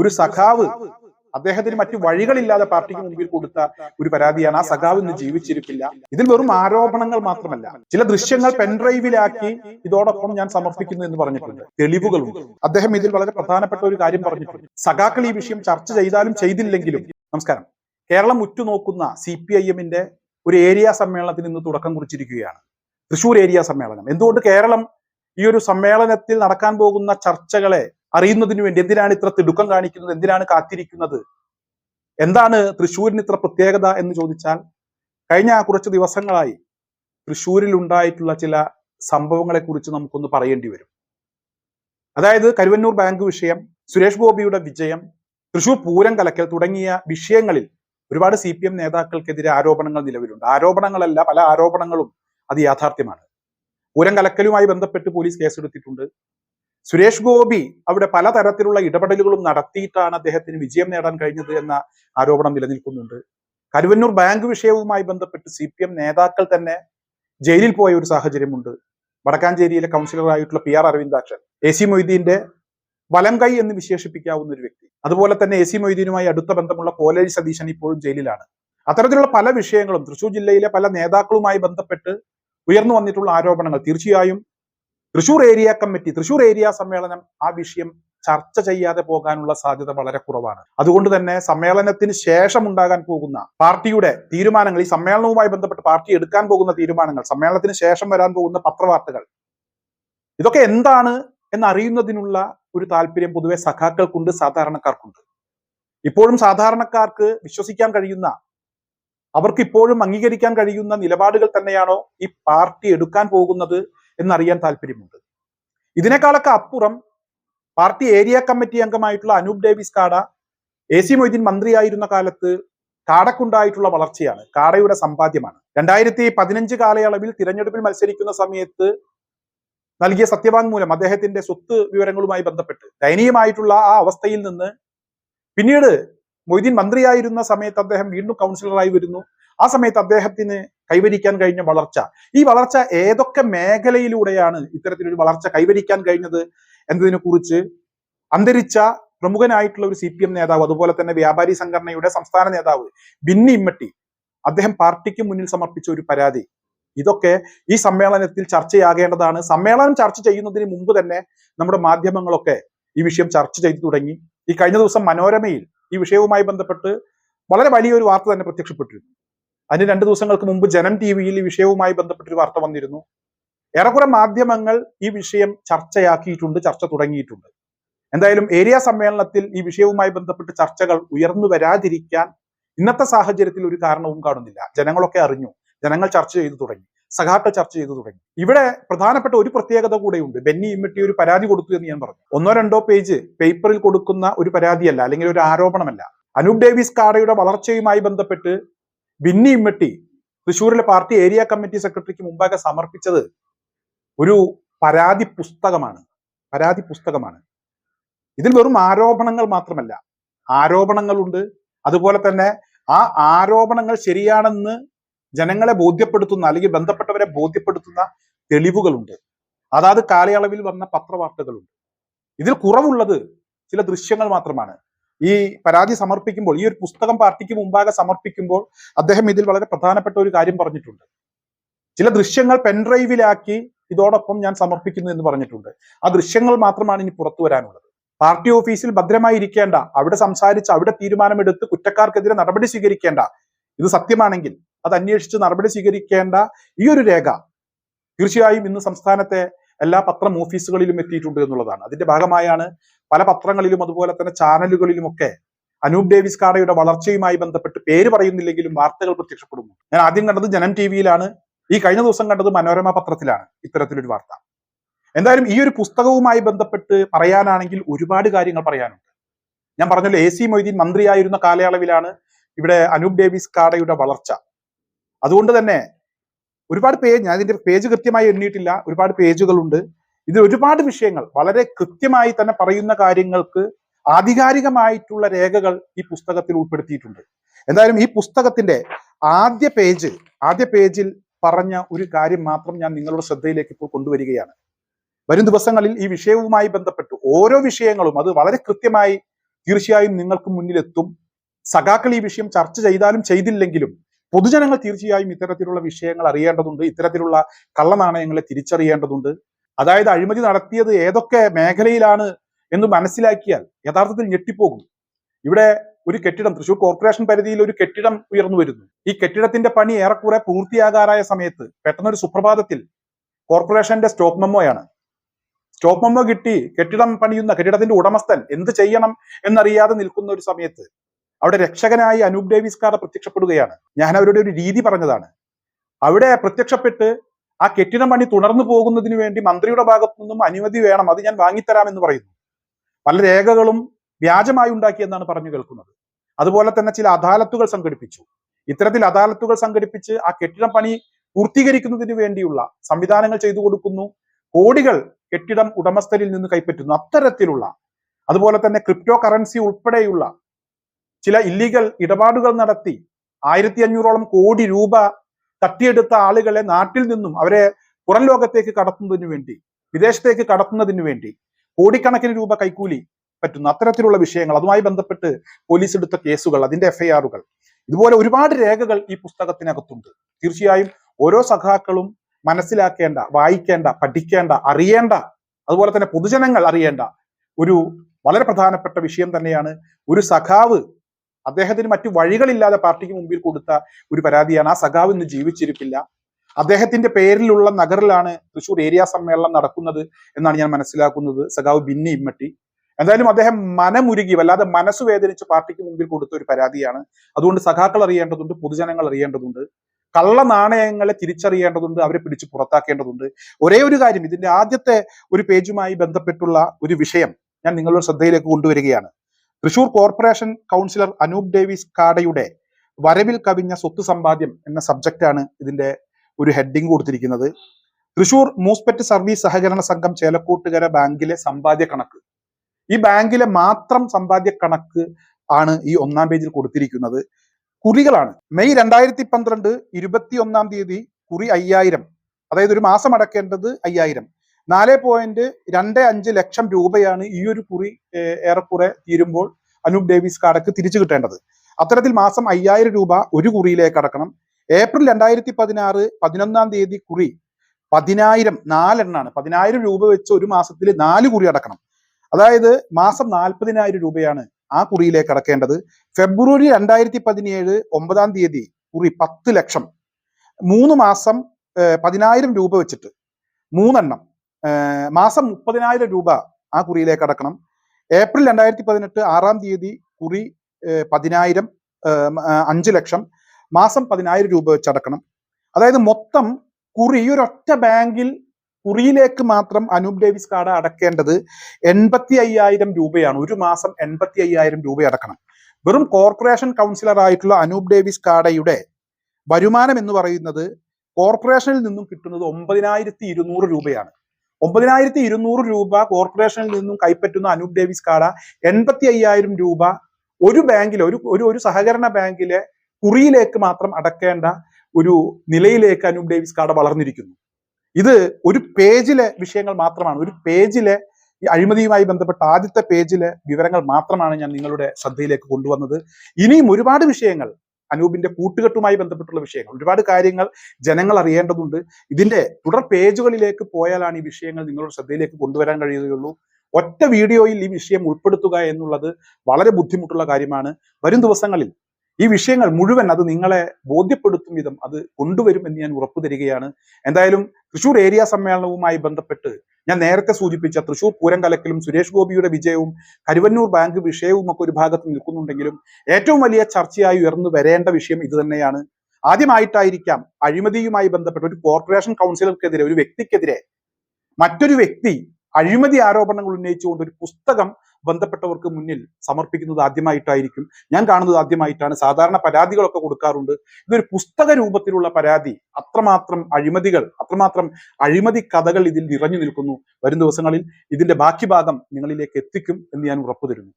ഒരു സഖാവ് അദ്ദേഹത്തിന് മറ്റു വഴികളില്ലാതെ പാർട്ടിക്ക് മുമ്പിൽ കൊടുത്ത ഒരു പരാതിയാണ്. ആ സഖാവ് ഇന്ന് ജീവിച്ചിരിപ്പില്ല. ഇതിൽ വെറും ആരോപണങ്ങൾ മാത്രമല്ല. ചില ദൃശ്യങ്ങൾ പെൻഡ്രൈവിലാക്കി ഇതോടൊപ്പം ഞാൻ സമർപ്പിക്കുന്നു എന്ന് പറഞ്ഞിട്ടുണ്ട്. തെളിവുകളുണ്ട്. അദ്ദേഹം ഇതിൽ വളരെ പ്രധാനപ്പെട്ട ഒരു കാര്യം പറഞ്ഞിട്ടുണ്ട്. സഖാക്കൾ ഈ വിഷയം ചർച്ച ചെയ്താലും ചെയ്തില്ലെങ്കിലും നമസ്കാരം കേരളം ഉറ്റുനോക്കുന്ന സി പി ഐ എമ്മിന്റെ ഒരു ഏരിയ സമ്മേളനത്തിന് ഇന്ന് തുടക്കം കുറിച്ചിരിക്കുകയാണ്. തൃശൂർ ഏരിയ സമ്മേളനം. എന്തുകൊണ്ട് കേരളം ഈ ഒരു സമ്മേളനത്തിൽ നടക്കാൻ പോകുന്ന ചർച്ചകളെ അറിയുന്നതിന് വേണ്ടി എന്തിനാണ് ഇത്ര തിടുക്കം കാണിക്കുന്നത്? എന്തിനാണ് കാത്തിരിക്കുന്നത്? എന്താണ് തൃശ്ശൂരിന് ഇത്ര പ്രത്യേകത എന്ന് ചോദിച്ചാൽ കഴിഞ്ഞ കുറച്ച് ദിവസങ്ങളായി തൃശ്ശൂരിൽ ഉണ്ടായിട്ടുള്ള ചില സംഭവങ്ങളെ കുറിച്ച് നമുക്കൊന്ന് പറയേണ്ടി വരും. അതായത് കരുവന്നൂർ ബാങ്ക് വിഷയം സുരേഷ് ഗോപിയുടെ വിജയം തൃശൂർ പൂരം കലക്കൽ തുടങ്ങിയ വിഷയങ്ങളിൽ ഒരുപാട് സി പി എം നേതാക്കൾക്കെതിരെ ആരോപണങ്ങൾ നിലവിലുണ്ട്. ആരോപണങ്ങളല്ല പല ആരോപണങ്ങളും അത് യാഥാർത്ഥ്യമാണ്. പൂരം കലക്കലുമായി ബന്ധപ്പെട്ട് പോലീസ് കേസെടുത്തിട്ടുണ്ട്. സുരേഷ് ഗോപി അവിടെ പലതരത്തിലുള്ള ഇടപെടലുകളും നടത്തിയിട്ടാണ് അദ്ദേഹത്തിന് വിജയം നേടാൻ കഴിഞ്ഞത് എന്ന ആരോപണം നിലനിൽക്കുന്നുണ്ട്. കരുവന്നൂർ ബാങ്ക് വിഷയവുമായി ബന്ധപ്പെട്ട് സി പി എം നേതാക്കൾ തന്നെ ജയിലിൽ പോയ ഒരു സാഹചര്യമുണ്ട്. വടക്കാഞ്ചേരിയിലെ കൗൺസിലറായിട്ടുള്ള P R Aravindakshan A C മൊയ്തീന്റെ വലം കൈ എന്ന് വിശേഷിപ്പിക്കാവുന്ന ഒരു വ്യക്തി. അതുപോലെ തന്നെ എ സി മൊയ്തീനുമായി അടുത്ത ബന്ധമുള്ള കോലേജ് സതീശൻ ഇപ്പോഴും ജയിലിലാണ്. അത്തരത്തിലുള്ള പല വിഷയങ്ങളും തൃശൂർ ജില്ലയിലെ പല നേതാക്കളുമായി ബന്ധപ്പെട്ട് ഉയർന്നു വന്നിട്ടുള്ള ആരോപണങ്ങൾ തീർച്ചയായും Thrissur area committee Thrissur area സമ്മേളനം ആ വിഷയം ചർച്ച ചെയ്യാതെ പോകാനുള്ള സാധ്യത വളരെ കുറവാണ്. അതുകൊണ്ട് തന്നെ സമ്മേളനത്തിന് ശേഷം ഉണ്ടാകാൻ പോകുന്ന പാർട്ടിയുടെ തീരുമാനങ്ങൾ ഈ സമ്മേളനവുമായി ബന്ധപ്പെട്ട് പാർട്ടി എടുക്കാൻ പോകുന്ന തീരുമാനങ്ങൾ സമ്മേളനത്തിന് ശേഷം വരാൻ പോകുന്ന പത്രവാർത്തകൾ ഇതൊക്കെ എന്താണ് എന്നറിയുന്നതിനുള്ള ഒരു താല്പര്യം പൊതുവെ സഖാക്കൾക്കുണ്ട് സാധാരണക്കാർക്കുണ്ട്. ഇപ്പോഴും സാധാരണക്കാർക്ക് വിശ്വസിക്കാൻ കഴിയുന്ന അവർക്ക് ഇപ്പോഴും അംഗീകരിക്കാൻ കഴിയുന്ന നിലപാടുകൾ തന്നെയാണോ ഈ പാർട്ടി എടുക്കാൻ പോകുന്നത് എന്നറിയാൻ താല്പര്യമുണ്ട്. ഇതിനേക്കാളൊക്കെ അപ്പുറം party area committee അംഗമായിട്ടുള്ള Anoop Davis Kada A C Moideen മന്ത്രിയായിരുന്ന കാലത്ത് കാടക്കുണ്ടായിട്ടുള്ള വളർച്ചയാണ് കാടയുടെ സമ്പാദ്യമാണ്. രണ്ടായിരത്തി പതിനഞ്ച് കാലയളവിൽ തിരഞ്ഞെടുപ്പിൽ മത്സരിക്കുന്ന സമയത്ത് നൽകിയ സത്യവാങ്മൂലം അദ്ദേഹത്തിന്റെ സ്വത്ത് വിവരങ്ങളുമായി ബന്ധപ്പെട്ട് ദയനീയമായിട്ടുള്ള ആ അവസ്ഥയിൽ നിന്ന് പിന്നീട് മൊയ്തീൻ മന്ത്രിയായിരുന്ന സമയത്ത് അദ്ദേഹം വീണ്ടും കൗൺസിലറായി വരുന്നു. ആ സമയത്ത് അദ്ദേഹത്തിന് കൈവരിക്കാൻ കഴിഞ്ഞ വളർച്ച. ഈ വളർച്ച ഏതൊക്കെ മേഖലയിലൂടെയാണ് ഇത്തരത്തിലൊരു വളർച്ച കൈവരിക്കാൻ കഴിഞ്ഞത് എന്നതിനെ കുറിച്ച് അന്തരിച്ച പ്രമുഖനായിട്ടുള്ള ഒരു സി പി എം നേതാവ് അതുപോലെ തന്നെ വ്യാപാരി സംഘടനയുടെ സംസ്ഥാന നേതാവ് ബിന്നി ഇമ്മട്ടി അദ്ദേഹം പാർട്ടിക്ക് മുന്നിൽ സമർപ്പിച്ച ഒരു പരാതി. ഇതൊക്കെ ഈ സമ്മേളനത്തിൽ ചർച്ചയാകേണ്ടതാണ്. സമ്മേളനം ചർച്ച ചെയ്യുന്നതിന് മുമ്പ് തന്നെ നമ്മുടെ മാധ്യമങ്ങളൊക്കെ ഈ വിഷയം ചർച്ച ചെയ്തു തുടങ്ങി. ഈ കഴിഞ്ഞ ദിവസം മനോരമയിൽ ഈ വിഷയവുമായി ബന്ധപ്പെട്ട് വളരെ വലിയൊരു വാർത്ത തന്നെ പ്രത്യക്ഷപ്പെട്ടിരുന്നു. അതിന് രണ്ട് ദിവസങ്ങൾക്ക് മുമ്പ് ജനം ടി വിയിൽ ഈ വിഷയവുമായി ബന്ധപ്പെട്ടൊരു വാർത്ത വന്നിരുന്നു. ഏറെക്കുറെ മാധ്യമങ്ങൾ ഈ വിഷയം ചർച്ചയാക്കിയിട്ടുണ്ട് ചർച്ച തുടങ്ങിയിട്ടുണ്ട്. എന്തായാലും ഏരിയ സമ്മേളനത്തിൽ ഈ വിഷയവുമായി ബന്ധപ്പെട്ട് ചർച്ചകൾ ഉയർന്നു വരാതിരിക്കാൻ ഇന്നത്തെ സാഹചര്യത്തിൽ ഒരു കാരണവും കാണുന്നില്ല. ജനങ്ങളൊക്കെ അറിഞ്ഞു. ജനങ്ങൾ ചർച്ച ചെയ്തു തുടങ്ങി. സഖാക്കൾ ചർച്ച ചെയ്തു തുടങ്ങി. ഇവിടെ പ്രധാനപ്പെട്ട ഒരു പ്രത്യേകത കൂടെയുണ്ട്. ബെന്നി ഇമ്മട്ടി ഒരു പരാതി കൊടുത്തു എന്ന് ഞാൻ പറഞ്ഞു. ഒന്നോ രണ്ടോ പേജ് പേപ്പറിൽ കൊടുക്കുന്ന ഒരു പരാതിയല്ല അല്ലെങ്കിൽ ഒരു ആരോപണമല്ല. അനൂപ് ഡേവിസ് കാടയുടെ വളർച്ചയുമായി ബന്ധപ്പെട്ട് ബിന്നി ഇമ്മട്ടി തൃശ്ശൂരിലെ പാർട്ടി ഏരിയ കമ്മിറ്റി സെക്രട്ടറിക്ക് മുമ്പാകെ സമർപ്പിച്ചത് ഒരു പരാതി പുസ്തകമാണ്. പരാതി പുസ്തകമാണ്. ഇതിൽ വെറും ആരോപണങ്ങൾ മാത്രമല്ല. ആരോപണങ്ങളുണ്ട്. അതുപോലെ തന്നെ ആ ആരോപണങ്ങൾ ശരിയാണെന്ന് ജനങ്ങളെ ബോധ്യപ്പെടുത്തുന്ന അല്ലെങ്കിൽ ബന്ധപ്പെട്ടവരെ ബോധ്യപ്പെടുത്തുന്ന തെളിവുകളുണ്ട്. അതാത് കാലയളവിൽ വന്ന പത്രവാർത്തകളുണ്ട്. ഇതിൽ കുറവുള്ളത് ചില ദൃശ്യങ്ങൾ മാത്രമാണ്. ഈ പരാതി സമർപ്പിക്കുമ്പോൾ ഈ ഒരു പുസ്തകം പാർട്ടിക്ക് മുമ്പാകെ സമർപ്പിക്കുമ്പോൾ അദ്ദേഹം ഇതിൽ വളരെ പ്രധാനപ്പെട്ട ഒരു കാര്യം പറഞ്ഞിട്ടുണ്ട്. ചില ദൃശ്യങ്ങൾ പെൻഡ്രൈവിലാക്കി ഇതോടൊപ്പം ഞാൻ സമർപ്പിക്കുന്നു എന്ന് പറഞ്ഞിട്ടുണ്ട്. ആ ദൃശ്യങ്ങൾ മാത്രമാണ് ഇനി പുറത്തു വരാനുള്ളത്. പാർട്ടി ഓഫീസിൽ ഭദ്രമായി ഇരിക്കേണ്ട അവിടെ സംസാരിച്ച് അവിടെ തീരുമാനമെടുത്ത് കുറ്റക്കാർക്കെതിരെ നടപടി സ്വീകരിക്കേണ്ട ഇത് സത്യമാണെങ്കിൽ അത് അന്വേഷിച്ച് നടപടി സ്വീകരിക്കേണ്ട ഈ ഒരു രേഖ തീർച്ചയായും ഇന്ന് സംസ്ഥാനത്തെ എല്ലാ പത്രം ഓഫീസുകളിലും എത്തിയിട്ടുണ്ട് എന്നുള്ളതാണ്. അതിന്റെ ഭാഗമായാണ് പല പത്രങ്ങളിലും അതുപോലെ തന്നെ ചാനലുകളിലുമൊക്കെ അനൂപ് ഡേവിസ് കാടയുടെ വളർച്ചയുമായി ബന്ധപ്പെട്ട് പേര് പറയുന്നില്ലെങ്കിലും വാർത്തകൾ പ്രത്യക്ഷപ്പെടുന്നു. ഞാൻ ആദ്യം കണ്ടത് ജനം ടി വിയിലാണ് ഈ കഴിഞ്ഞ ദിവസം കണ്ടത് മനോരമ പത്രത്തിലാണ് ഇത്തരത്തിലൊരു വാർത്ത. എന്തായാലും ഈ ഒരു പുസ്തകവുമായി ബന്ധപ്പെട്ട് പറയാനാണെങ്കിൽ ഒരുപാട് കാര്യങ്ങൾ പറയാനുണ്ട്. ഞാൻ പറഞ്ഞല്ലോ എ സി മൊയ്തീൻ മന്ത്രിയായിരുന്ന കാലയളവിലാണ് ഇവിടെ അനൂപ് ഡേവിസ് കാടയുടെ വളർച്ച. അതുകൊണ്ട് തന്നെ ഒരുപാട് പേജ് ഞാൻ ഇതിന്റെ പേജ് കൃത്യമായി എണ്ണിയിട്ടില്ല. ഒരുപാട് പേജുകളുണ്ട്. ഇത് ഒരുപാട് വിഷയങ്ങൾ വളരെ കൃത്യമായി തന്നെ പറയുന്ന കാര്യങ്ങൾക്ക് ആധികാരികമായിട്ടുള്ള രേഖകൾ ഈ പുസ്തകത്തിൽ ഉൾപ്പെടുത്തിയിട്ടുണ്ട്. എന്തായാലും ഈ പുസ്തകത്തിന്റെ ആദ്യ പേജ് ആദ്യ പേജിൽ പറഞ്ഞ ഒരു കാര്യം മാത്രം ഞാൻ നിങ്ങളുടെ ശ്രദ്ധയിലേക്ക് ഇപ്പോൾ കൊണ്ടുവരികയാണ്. വരും ദിവസങ്ങളിൽ ഈ വിഷയവുമായി ബന്ധപ്പെട്ട് ഓരോ വിഷയങ്ങളും അത് വളരെ കൃത്യമായി തീർച്ചയായും നിങ്ങൾക്ക് മുന്നിലെത്തും. സഖാക്കൾ ഈ വിഷയം ചർച്ച ചെയ്താലും ചെയ്തില്ലെങ്കിലും പൊതുജനങ്ങൾ തീർച്ചയായും ഇത്തരത്തിലുള്ള വിഷയങ്ങൾ അറിയേണ്ടതുണ്ട്. ഇത്തരത്തിലുള്ള കള്ളനാണയങ്ങളെ തിരിച്ചറിയേണ്ടതുണ്ട്. അതായത് അഴിമതി നടത്തിയത് ഏതൊക്കെ മേഖലയിലാണ് എന്ന് മനസ്സിലാക്കിയാൽ യഥാർത്ഥത്തിൽ ഞെട്ടിപ്പോകും. ഇവിടെ ഒരു കെട്ടിടം തൃശൂർ കോർപ്പറേഷൻ പരിധിയിൽ ഒരു കെട്ടിടം ഉയർന്നു വരുന്നു. ഈ കെട്ടിടത്തിന്റെ പണി ഏറെക്കുറെ പൂർത്തിയാകാറായ സമയത്ത് പെട്ടെന്നൊരു സുപ്രഭാതത്തിൽ കോർപ്പറേഷന്റെ സ്റ്റോപ്പ് മെമ്മോയാണ് സ്റ്റോപ്പ് മെമ്മോ കിട്ടി കെട്ടിടം പണിയുന്ന കെട്ടിടത്തിന്റെ ഉടമസ്ഥൻ എന്ത് ചെയ്യണം എന്നറിയാതെ നിൽക്കുന്ന ഒരു സമയത്ത് അവിടെ രക്ഷകനായി അനൂപ് ഡേവിസ് കാർ പ്രത്യക്ഷപ്പെടുകയാണ്. ഞാൻ അവരുടെ ഒരു രീതി പറഞ്ഞതാണ്. അവിടെ പ്രത്യക്ഷപ്പെട്ട് ആ കെട്ടിടം പണി തുടർന്നു പോകുന്നതിന് വേണ്ടി മന്ത്രിയുടെ ഭാഗത്തു നിന്നും അനുമതി വേണം അത് ഞാൻ വാങ്ങിത്തരാമെന്ന് പറയുന്നു. പല രേഖകളും വ്യാജമായി ഉണ്ടാക്കിയെന്നാണ് പറഞ്ഞു കേൾക്കുന്നത്. അതുപോലെ തന്നെ ചില അദാലത്തുകൾ സംഘടിപ്പിച്ചു. ഇത്തരത്തിൽ അദാലത്തുകൾ സംഘടിപ്പിച്ച് ആ കെട്ടിടം പണി പൂർത്തീകരിക്കുന്നതിന് വേണ്ടിയുള്ള സംവിധാനങ്ങൾ ചെയ്തു കൊടുക്കുന്നു. കോടികൾ കെട്ടിടം ഉടമസ്ഥരിൽ നിന്ന് കൈപ്പറ്റുന്നു. അത്തരത്തിലുള്ള അതുപോലെ തന്നെ ക്രിപ്റ്റോ കറൻസി ഉൾപ്പെടെയുള്ള ചില ഇല്ലീഗൽ ഇടപാടുകൾ നടത്തി ആയിരത്തി അഞ്ഞൂറോളം കോടി രൂപ തട്ടിയെടുത്ത ആളുകളെ നാട്ടിൽ നിന്നും അവരെ പുറം ലോകത്തേക്ക് കടത്തുന്നതിന് വേണ്ടി വിദേശത്തേക്ക് കടത്തുന്നതിന് വേണ്ടി കോടിക്കണക്കിന് രൂപ കൈക്കൂലി പറ്റുന്ന അത്തരത്തിലുള്ള വിഷയങ്ങൾ. അതുമായി ബന്ധപ്പെട്ട് പോലീസ് എടുത്ത കേസുകൾ അതിന്റെ എഫ്ഐആറുകൾ ഇതുപോലെ ഒരുപാട് രേഖകൾ ഈ പുസ്തകത്തിനകത്തുണ്ട്. തീർച്ചയായും ഓരോ സഖാക്കളും മനസ്സിലാക്കേണ്ട വായിക്കേണ്ട പഠിക്കേണ്ട അറിയേണ്ട അതുപോലെ തന്നെ പൊതുജനങ്ങൾ അറിയേണ്ട ഒരു വളരെ പ്രധാനപ്പെട്ട വിഷയം തന്നെയാണ് ഒരു സഖാവ് അദ്ദേഹത്തിന് മറ്റു വഴികളില്ലാതെ പാർട്ടിക്ക് മുമ്പിൽ കൊടുത്ത ഒരു പരാതിയാണ് ആ സഖാവ് ഇന്ന് ജീവിച്ചിരിപ്പില്ല. അദ്ദേഹത്തിന്റെ പേരിലുള്ള നഗറിലാണ് തൃശൂർ ഏരിയ സമ്മേളനം നടക്കുന്നത് എന്നാണ് ഞാൻ മനസ്സിലാക്കുന്നത്. സഖാവ് ബിന്നി ഇമ്മട്ടി. എന്തായാലും അദ്ദേഹം മനമുരുകി വല്ലാതെ മനസ്സ് വേദനിച്ച് പാർട്ടിക്ക് മുമ്പിൽ കൊടുത്ത ഒരു പരാതിയാണ്. അതുകൊണ്ട് സഖാക്കൾ അറിയേണ്ടതുണ്ട് പൊതുജനങ്ങൾ അറിയേണ്ടതുണ്ട്. കള്ള നാണയങ്ങളെ തിരിച്ചറിയേണ്ടതുണ്ട് അവരെ പിടിച്ച് പുറത്താക്കേണ്ടതുണ്ട്. ഒരേ ഒരു കാര്യം ഇതിന്റെ ആദ്യത്തെ ഒരു പേജുമായി ബന്ധപ്പെട്ടുള്ള ഒരു വിഷയം ഞാൻ നിങ്ങളുടെ ശ്രദ്ധയിലേക്ക് കൊണ്ടുവരികയാണ്. Thrissur corporation councillor Anoop Davis കാടയുടെ വരവിൽ കവിഞ്ഞ സ്വത്ത് സമ്പാദ്യം എന്ന സബ്ജക്റ്റാണ് ഇതിന്റെ ഒരു ഹെഡിങ് കൊടുത്തിരിക്കുന്നത്. തൃശൂർ മൂസ്പെറ്റ് സർവീസ് സഹകരണ സംഘം ചേലക്കൂട്ടുകര ബാങ്കിലെ സമ്പാദ്യ കണക്ക്. ഈ ബാങ്കിലെ മാത്രം സമ്പാദ്യ കണക്ക് ആണ് ഈ ഒന്നാം പേജിൽ കൊടുത്തിരിക്കുന്നത്. കുറികളാണ്. മെയ് രണ്ടായിരത്തി പന്ത്രണ്ട് ഇരുപത്തി ഒന്നാം തീയതി കുറി അയ്യായിരം അതായത് ഒരു മാസം അടക്കേണ്ടത് അയ്യായിരം. നാല് പോയിന്റ് രണ്ട് അഞ്ച് ലക്ഷം രൂപയാണ് ഈ ഒരു കുറി ഏറെക്കുറെ തീരുമ്പോൾ അനൂപ് ഡേവിസ് കാർഡക്ക് തിരിച്ചു കിട്ടേണ്ടത്. അത്തരത്തിൽ മാസം അയ്യായിരം രൂപ ഒരു കുറിയിലേക്ക് അടക്കണം. ഏപ്രിൽ രണ്ടായിരത്തി പതിനാറ് പതിനൊന്നാം തീയതി കുറി പതിനായിരം നാലെണ്ണാണ്. പതിനായിരം രൂപ വെച്ച് ഒരു മാസത്തിൽ നാല് കുറി അടക്കണം. അതായത് മാസം നാൽപ്പതിനായിരം രൂപയാണ് ആ കുറിയിലേക്ക് അടക്കേണ്ടത്. ഫെബ്രുവരി രണ്ടായിരത്തി പതിനേഴ് ഒമ്പതാം തീയതി കുറി പത്ത് ലക്ഷം. മൂന്ന് മാസം പതിനായിരം രൂപ വെച്ചിട്ട് മൂന്നെണ്ണം. മാസം മുപ്പതിനായിരം രൂപ ആ കുറിയിലേക്ക് അടക്കണം. ഏപ്രിൽ രണ്ടായിരത്തി പതിനെട്ട് ആറാം തീയതി കുറി പതിനായിരം അഞ്ച് ലക്ഷം. മാസം പതിനായിരം രൂപ വെച്ച് അടക്കണം. അതായത് മൊത്തം കുറി ഈ ഒരൊറ്റ ബാങ്കിൽ കുറിയിലേക്ക് മാത്രം അനൂപ് ഡേവിസ് കാർഡ് അടക്കേണ്ടത് എൺപത്തി അയ്യായിരം രൂപയാണ്. ഒരു മാസം എൺപത്തി അയ്യായിരം രൂപ അടക്കണം. വെറും കോർപ്പറേഷൻ കൗൺസിലർ ആയിട്ടുള്ള അനൂപ് ഡേവിസ് കാടയുടെ വരുമാനം എന്ന് പറയുന്നത് കോർപ്പറേഷനിൽ നിന്നും കിട്ടുന്നത് ഒമ്പതിനായിരത്തി ഇരുന്നൂറ് രൂപയാണ്. ഒമ്പതിനായിരത്തി ഇരുന്നൂറ് രൂപ കോർപ്പറേഷനിൽ നിന്നും കൈപ്പറ്റുന്ന അനൂപ് ഡേവിസ് കാട എൺപത്തി അയ്യായിരം രൂപ ഒരു ബാങ്കിലെ ഒരു ഒരു ഒരു സഹകരണ ബാങ്കിലെ കുറിയിലേക്ക് മാത്രം അടക്കേണ്ട ഒരു നിലയിലേക്ക് അനൂപ് ഡേവിസ് കാട വളർന്നിരിക്കുന്നു. ഇത് ഒരു പേജിലെ വിഷയങ്ങൾ മാത്രമാണ്. ഒരു പേജിലെ ഈ അഴിമതിയുമായി ബന്ധപ്പെട്ട ആദ്യത്തെ പേജിലെ വിവരങ്ങൾ മാത്രമാണ് ഞാൻ നിങ്ങളുടെ ശ്രദ്ധയിലേക്ക് കൊണ്ടുവന്നത്. ഇനിയും ഒരുപാട് വിഷയങ്ങൾ അനൂപിന്റെ കൂട്ടുകെട്ടുമായി ബന്ധപ്പെട്ടുള്ള വിഷയങ്ങൾ. ഒരുപാട് കാര്യങ്ങൾ ജനങ്ങൾ അറിയേണ്ടതുണ്ട്. ഇതിന്റെ തുടർ പേജുകളിലേക്ക് പോയാലാണ് ഈ വിഷയങ്ങൾ നിങ്ങളുടെ ശ്രദ്ധയിലേക്ക് കൊണ്ടുവരാൻ കഴിയുകയുള്ളൂ. ഒറ്റ വീഡിയോയിൽ ഈ വിഷയം ഉൾപ്പെടുത്തുക എന്നുള്ളത് വളരെ ബുദ്ധിമുട്ടുള്ള കാര്യമാണ്. വരും ദിവസങ്ങളിൽ ഈ വിഷയങ്ങൾ മുഴുവൻ അത് നിങ്ങളെ ബോധ്യപ്പെടുത്തും വിധം അത് കൊണ്ടുവരും എന്ന് ഞാൻ ഉറപ്പു തരികയാണ് എന്തായാലും തൃശൂർ ഏരിയ സമ്മേളനവുമായി ബന്ധപ്പെട്ട് ഞാൻ നേരത്തെ സൂചിപ്പിച്ച തൃശൂർ പൂരം കലക്കലും സുരേഷ് ഗോപിയുടെ വിജയവും കരുവന്നൂർ ബാങ്ക് വിഷയവും ഒക്കെ ഒരു ഭാഗത്ത് നിൽക്കുന്നുണ്ടെങ്കിലും ഏറ്റവും വലിയ ചർച്ചയായി ഉയർന്നു വരേണ്ട വിഷയം ഇത് തന്നെയാണ്. ആദ്യമായിട്ടായിരിക്കാം അഴിമതിയുമായി ബന്ധപ്പെട്ട ഒരു കോർപ്പറേഷൻ കൗൺസിലർക്കെതിരെ ഒരു വ്യക്തിക്കെതിരെ മറ്റൊരു വ്യക്തി അഴിമതി ആരോപണങ്ങൾ ഉന്നയിച്ചുകൊണ്ട് ഒരു പുസ്തകം ബന്ധപ്പെട്ടവർക്ക് മുന്നിൽ സമർപ്പിക്കുന്നത് ആദ്യമായിട്ടായിരിക്കും. ഞാൻ കാണുന്നത് ആദ്യമായിട്ടാണ്. സാധാരണ പരാതികളൊക്കെ കൊടുക്കാറുണ്ട്. ഇതൊരു പുസ്തക രൂപത്തിലുള്ള പരാതി. അത്രമാത്രം അഴിമതികൾ അത്രമാത്രം അഴിമതി കഥകൾ ഇതിൽ നിറഞ്ഞു നിൽക്കുന്നു. വരും ദിവസങ്ങളിൽ ഇതിന്റെ ബാക്കി ഭാഗം നിങ്ങളിലേക്ക് എത്തിക്കും എന്ന് ഞാൻ ഉറപ്പു തരുന്നു